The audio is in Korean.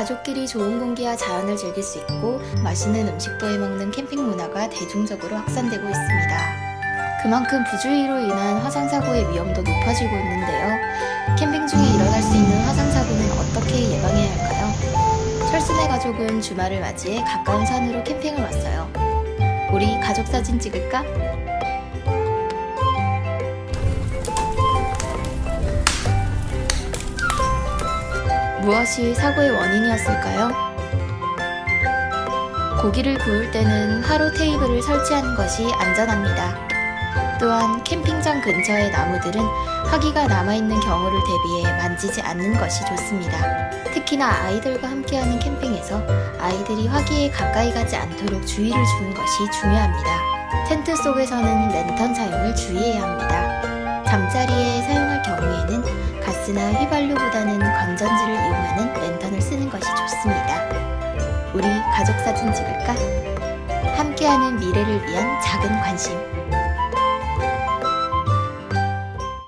가족끼리 좋은 공기와 자연을 즐길 수 있고 맛있는 음식도 해먹는 캠핑 문화가 대중적으로 확산되고 있습니다. 그만큼 부주의로 인한 화상사고의 위험도 높아지고 있는데요. 캠핑 중에 일어날 수 있는 화상사고는 어떻게 예방해야 할까요? 철순의 가족은 주말을 맞이해 가까운 산으로 캠핑을 왔어요. 우리 가족 사진 찍을까? 무엇이 사고의 원인이었을까요? 고기를 구울 때는 화로 테이블을 설치하는 것이 안전합니다. 또한 캠핑장 근처의 나무들은 화기가 남아있는 경우를 대비해 만지지 않는 것이 좋습니다. 특히나 아이들과 함께하는 캠핑에서 아이들이 화기에 가까이 가지 않도록 주의를 주는 것이 중요합니다. 텐트 속에서는 랜턴 사용을 주의해야 합니다. 잠자리에 사용할 경우에는 가스나 휘발유보다는 건전지를 것이 좋습니다. 우리 가족 사진 찍을까? 함께하는 미래를 위한 작은 관심.